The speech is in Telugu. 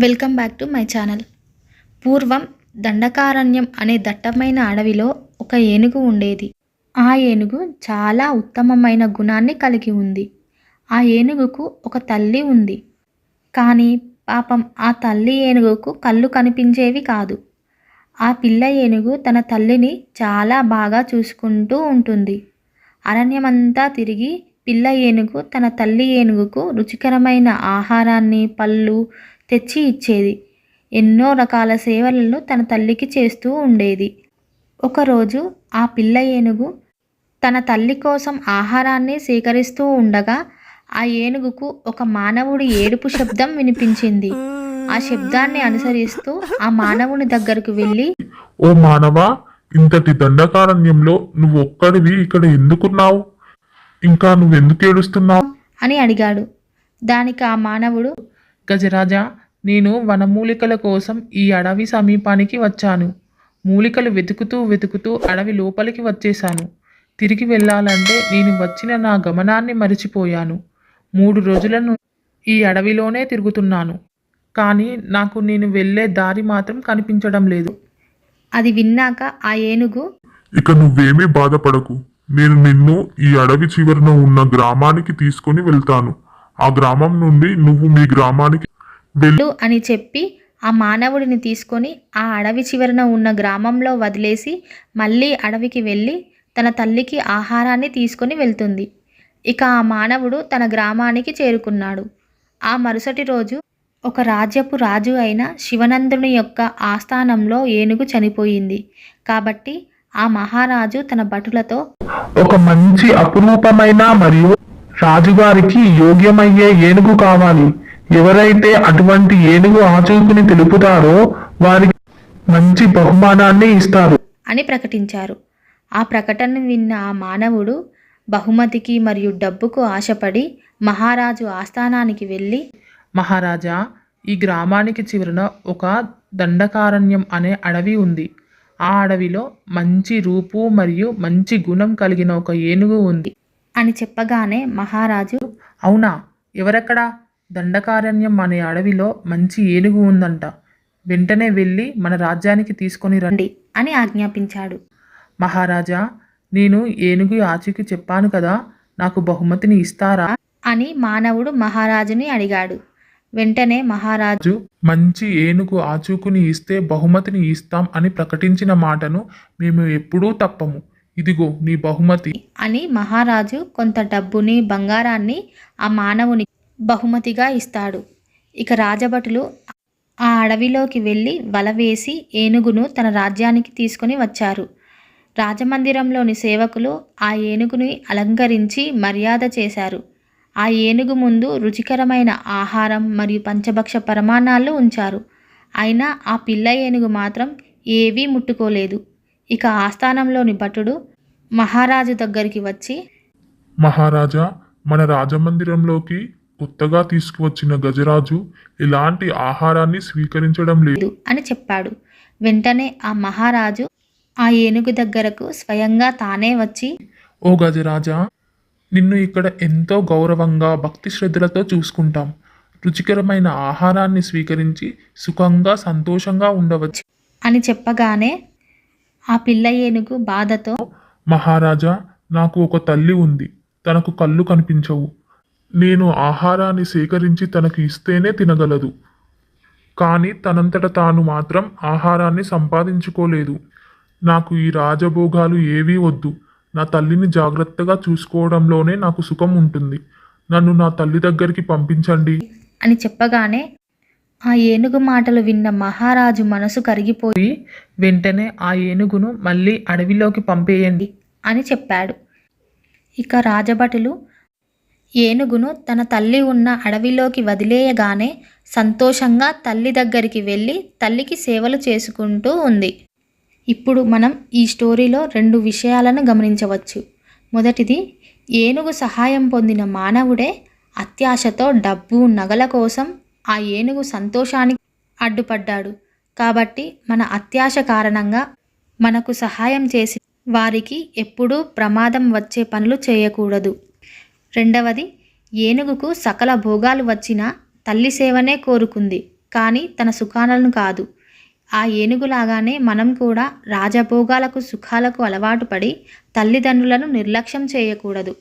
Welcome back to my channel. పూర్వం దండకారణ్యం అనే దట్టమైన అడవిలో ఒక ఏనుగు ఉండేది. ఆ ఏనుగు చాలా ఉత్తమమైన గుణాన్ని కలిగి ఉంది. ఆ ఏనుగుకు ఒక తల్లి ఉంది. కానీ పాపం ఆ తల్లి ఏనుగుకు కళ్ళు కనిపించేవి కాదు. ఆ పిల్ల ఏనుగు తన తల్లిని చాలా బాగా చూసుకుంటూ ఉంటుంది. అరణ్యమంతా తిరిగి పిల్ల ఏనుగు తన తల్లి ఏనుగుకు రుచికరమైన ఆహారాన్ని పళ్ళు తెచ్చి ఇచ్చేది. ఎన్నో రకాల సేవలను తన తల్లికి చేస్తూ ఉండేది. ఒకరోజు ఆ పిల్ల ఏనుగు తన తల్లి కోసం ఆహారాన్ని సేకరిస్తూ ఉండగా ఆ ఏనుగుకు ఒక మానవుడి ఏడుపు శబ్దం వినిపించింది. ఆ శబ్దాన్ని అనుసరిస్తూ ఆ మానవుని దగ్గరకు వెళ్ళి ఓ మానవా ఇంతటి దండకారణ్యంలో నువ్వు ఒక్కడివి ఇక్కడ ఎందుకున్నావు? ఇంకా నువ్వెందుకు ఏడుస్తున్నావు? అని అడిగాడు. దానికి ఆ మానవుడు గజరాజా నేను వనమూలికల కోసం ఈ అడవి సమీపానికి వచ్చాను. మూలికలు వెతుకుతూ వెతుకుతూ అడవి లోపలికి వచ్చేశాను. తిరిగి వెళ్ళాలంటే నేను వచ్చిన నా గమనాన్ని మరిచిపోయాను. మూడు రోజులను ఈ అడవిలోనే తిరుగుతున్నాను. కానీ నాకు నేను వెళ్ళే దారి మాత్రం కనిపించడం లేదు. అది విన్నాక ఆ ఏనుగు ఇక నువ్వేమీ బాధపడకు. నేను నిన్ను ఈ అడవి చివరన ఉన్న గ్రామానికి తీసుకొని వెళ్తాను. ఆ గ్రామం నుండి నువ్వు మీ గ్రామానికి వెళ్ళి అని చెప్పి ఆ మానవుడిని తీసుకొని ఆ అడవి చివరన ఉన్న గ్రామంలో వదిలేసి మళ్ళీ అడవికి వెళ్ళి తన తల్లికి ఆహారాన్ని తీసుకొని వెళ్తుంది. ఇక ఆ మానవుడు తన గ్రామానికి చేరుకున్నాడు. ఆ మరుసటి రోజు ఒక రాజ్యపు రాజు అయిన శివనందుని యొక్క ఆస్థానంలో ఏనుగు చనిపోయింది. కాబట్టి ఆ మహారాజు తన భటులతో ఒక మంచి అపురూపమైన మరియు రాజుగారికి యోగ్యమయ్యే ఏనుగు కావాలి. ఎవరైతే అటువంటి ఏనుగు ఆచూకుని తెలుపుతారో వారికి మంచి బహుమానాన్ని ఇస్తారు. అని ప్రకటించారు. ఆ ప్రకటన విన్న ఆ మానవుడు బహుమతికి మరియు డబ్బుకు ఆశపడి మహారాజు ఆస్థానానికి వెళ్ళి మహారాజా ఈ గ్రామానికి చివరన ఒక దండకారణ్యం అనే అడవి ఉంది. ఆ అడవిలో మంచి రూపు మరియు మంచి గుణం కలిగిన ఒక ఏనుగు ఉంది. అని చెప్పగానే మహారాజు అవునా? ఎవరెక్కడా? దండకారణ్యం అనే అడవిలో మంచి ఏనుగు ఉందంట. వెంటనే వెళ్ళి మన రాజ్యానికి తీసుకొని రండి అని ఆజ్ఞాపించాడు. మహారాజా నేను ఏనుగు ఆచూకి చెప్పాను కదా నాకు బహుమతిని ఇస్తారా? అని మానవుడు మహారాజుని అడిగాడు. వెంటనే మహారాజు రాజు మంచి ఏనుగు ఆచూకుని ఇస్తే బహుమతిని ఇస్తాం అని ప్రకటించిన మాటను మేము ఎప్పుడూ తప్పము. ఇదిగో నీ బహుమతి. అని మహారాజు కొంత డబ్బుని బంగారాన్ని ఆ మానవుని బహుమతిగా ఇస్తాడు. ఇక రాజభటులు ఆ అడవిలోకి వెళ్ళి వల వేసి ఏనుగును తన రాజ్యానికి తీసుకొని వచ్చారు. రాజమందిరంలోని సేవకులు ఆ ఏనుగుని అలంకరించి మర్యాద చేశారు. ఆ ఏనుగు ముందు రుచికరమైన ఆహారం మరియు పంచభక్ష పరమాణాలు ఉంచారు. అయినా ఆ పిల్ల ఏనుగు మాత్రం ఏవీ ముట్టుకోలేదు. ఇక ఆస్థానంలోని భటుడు మహారాజు దగ్గరికి వచ్చి మహారాజా మన రాజమందిరంలోకి కొత్తగా తీసుకువచ్చిన గజరాజు ఎలాంటి ఆహారాన్ని స్వీకరించడం లేదు లేదు అని చెప్పాడు. వెంటనే ఆ మహారాజు ఆ ఏనుగు దగ్గరకు స్వయంగా తానే వచ్చి ఓ గజరాజా నిన్ను ఇక్కడ ఎంతో గౌరవంగా భక్తి శ్రద్ధలతో చూసుకుంటాం. రుచికరమైన ఆహారాన్ని స్వీకరించి సుఖంగా సంతోషంగా ఉండవచ్చు అని చెప్పగానే ఆ పిల్ల ఏనుగు బాధతో మహారాజా నాకు ఒక తల్లి ఉంది. తనకు కళ్ళు కనిపించవు. నేను ఆహారాన్ని సేకరించి తనకు ఇస్తేనే తినగలదు. కానీ తనంతట తాను మాత్రం ఆహారాన్ని సంపాదించుకోలేదు. నాకు ఈ రాజభోగాలు ఏవీ వద్దు. నా తల్లిని జాగ్రత్తగా చూసుకోవడంలోనే నాకు సుఖం ఉంటుంది. నన్ను నా తల్లి దగ్గరికి పంపించండి. అని చెప్పగానే ఆ ఏనుగు మాటలు విన్న మహారాజు మనసు కరిగిపోయి వెంటనే ఆ ఏనుగును మళ్ళీ అడవిలోకి పంపేయండి అని చెప్పాడు. ఇక రాజభటులు ఏనుగును తన తల్లి ఉన్న అడవిలోకి వదిలేయగానే సంతోషంగా తల్లి దగ్గరికి వెళ్ళి తల్లికి సేవలు చేసుకుంటూ ఉంది. ఇప్పుడు మనం ఈ స్టోరీలో రెండు విషయాలను గమనించవచ్చు. మొదటిది ఏనుగు సహాయం పొందిన మానవుడే అత్యాశతో డబ్బు నగల కోసం ఆ ఏనుగు సంతోషానికి అడ్డుపడ్డాడు. కాబట్టి మన అత్యాశ కారణంగా మనకు సహాయం చేసి వారికి ఎప్పుడూ ప్రమాదం వచ్చే పనులు చేయకూడదు. రెండవది ఏనుగుకు సకల భోగాలు వచ్చినా తల్లి సేవనే కోరుకుంది కానీ తన సుఖాలను కాదు. ఆ ఏనుగులాగానే మనం కూడా రాజభోగాలకు సుఖాలకు అలవాటు పడి తల్లిదండ్రులను నిర్లక్ష్యం చేయకూడదు.